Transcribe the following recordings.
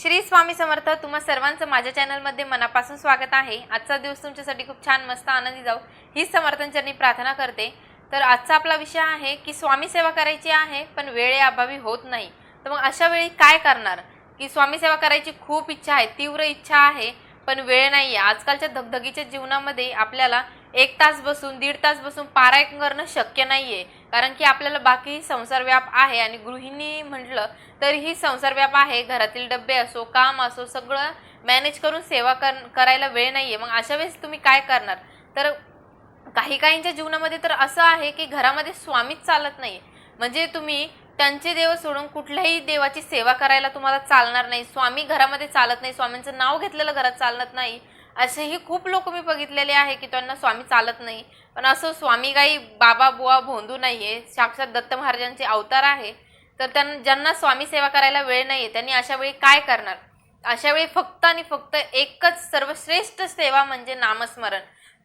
श्री स्वामी समर्थ तुम्हा सर्वांचं माझ्या चॅनलमध्ये मनापासून स्वागत आहे. आजचा दिवस तुमच्यासाठी खूप छान मस्त आनंदी जाऊ हीच समर्थनचरणी प्रार्थना करते. तर आजचा आपला विषय आहे की स्वामी सेवा करायची आहे पण वेळेअभावी होत नाही. तर मग अशा वेळी काय करणार? की स्वामी सेवा करायची खूप इच्छा आहे तीव्र इच्छा आहे पण वेळ नाही आहे आजकालच्या धगधगीच्या जीवनामध्ये आपल्याला एक तास बसून दीड तास बसून पारायण करणं शक्य नाही आहे कारण की आपल्याला बाकी संसार व्याप आहे आणि गृहिणी म्हटलं तर ही संसार व्याप आहे घरातील डबे असो काम असो सगळं मॅनेज करून सेवा कर करायला वेळ नाही आहे मग अशा वेळेस तुम्ही काय करणार? तर काही काहींच्या जीवनामध्ये तर असं आहे की घरामध्ये स्वामीच चालत नाही म्हणजे तुम्ही त्यांचे देव सोडून कुठल्याही देवाची सेवा करायला तुम्हाला चालणार नाही. स्वामी घरामध्ये चालत नाही. स्वामींचं नाव घेतलेलं घरात चालत नाही. असेही खूप लोक मी बघितलेले आहे की त्यांना स्वामी चालत नाही. पण असं स्वामी काही बाबा बुवा भोंदू नाही आहे साक्षात दत्त महाराजांचे अवतार आहे. तर त्यांना ज्यांना स्वामी सेवा करायला वेळ नाही आहे त्यांनी अशा वेळी काय करणार? अशा वेळी फक्त आणि फक्त एकच सर्वश्रेष्ठ सेवा म्हणजे नामस्मरण.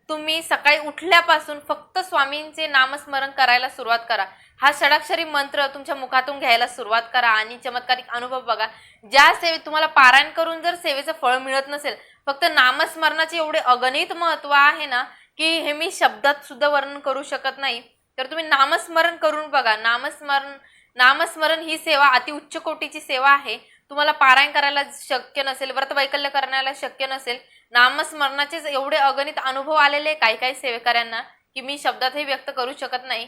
तुम्ही सकाळी उठल्यापासून फक्त स्वामींचे नामस्मरण करायला सुरुवात करा. हा षडाक्षरी मंत्र तुमच्या मुखातून घ्यायला सुरुवात करा आणि चमत्कारिक अनुभव बघा. ज्या सेवेत तुम्हाला पारायण करून जर सेवेचं फळ मिळत नसेल फक्त नामस्मरणाचे एवढे अगणित महत्त्व आहे ना की हे मी शब्दात सुद्धा वर्णन करू शकत नाही. तर तुम्ही नामस्मरण करून बघा. नामस्मरण नामस्मरण ही सेवा अति उच्च कोटीची सेवा आहे. तुम्हाला पारायण करायला शक्य नसेल व्रत वैकल्य करण्याला शक्य नसेल नामस्मरणाचेच एवढे अगणित अनुभव आलेले काही काही सेवेकऱ्यांना की मी शब्दातही व्यक्त करू शकत नाही.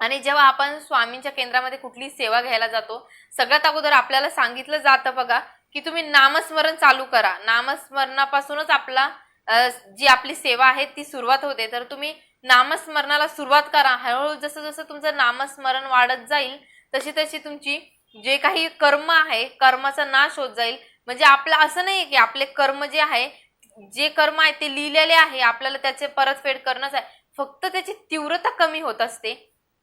आणि जेव्हा आपण स्वामींच्या केंद्रामध्ये कुठली सेवा घ्यायला जातो सगळ्यात अगोदर आपल्याला सांगितलं जातं बघा की तुम्ही नामस्मरण चालू करा. नामस्मरणापासूनच आपला जी आपली सेवा आहे ती सुरुवात होते. तर तुम्ही नामस्मरणाला सुरुवात करा. हळूहळू जसं जसं तुमचं नामस्मरण वाढत जाईल तशी तशी तुमची जे काही कर्म आहे कर्माचा नाश होत जाईल. म्हणजे आपलं असं नाही की आपले कर्म जे आहे जे कर्म आहे ते लिहिलेले आहे आपल्याला त्याचे परतफेड करणंच आहे. फक्त त्याची तीव्रता कमी होत असते.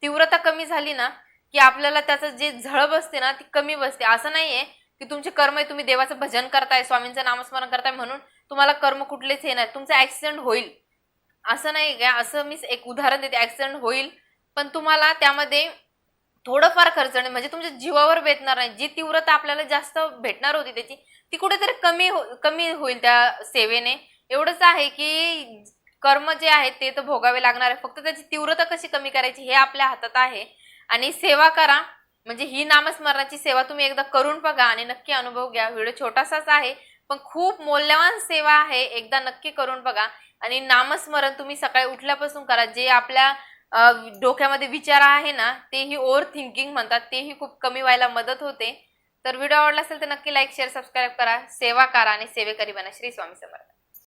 तीव्रता कमी झाली ना की आपल्याला त्याचं जे झळ बसते ना ती कमी बसते. असं नाहीये की तुमचे कर्म आहे तुम्ही देवाचं भजन करताय स्वामींचं नामस्मरण करताय म्हणून तुम्हाला कर्म कुठलेच हे नाही. तुमचा ऍक्सिडेंट होईल. असं नाही का? असं मी एक उदाहरण देते. ऍक्सिडेंट होईल. पण तुम्हाला त्यामध्ये थोडंफार खर्च नाही. म्हणजे तुमच्या जीवावर भेटणार नाही. जी तीव्रता आपल्याला जास्त भेटणार होती त्याची ती कुठेतरी कमी हो कमी होईल त्या सेवेने. एवढंच आहे की कर्म जे आहेत ते तर भोगावे लागणार आहे. फक्त त्याची तीव्रता कशी कमी करायची हे आपल्या हातात आहे. आणि सेवा करा. म्हणजे ही नामस्मरणाची सेवा तुम्ही एकदा करून बघा आणि नक्की अनुभव घ्या. व्हिडिओ छोटासाच आहे पण खूप मौल्यवान सेवा आहे. एकदा नक्की करून बघा. आणि नामस्मरण तुम्ही सकाळी उठल्यापासून करा. जे आपल्या डोक्यामध्ये विचार आहे ना तेही ओव्हर थिंकिंग म्हणतात. तेही खूप कमी व्हायला मदत होते. तर व्हिडिओ आवडला असेल तर नक्की लाईक शेअर सबस्क्राईब करा. सेवा करा आणि सेवेकरी बना. श्री स्वामी समर्थ.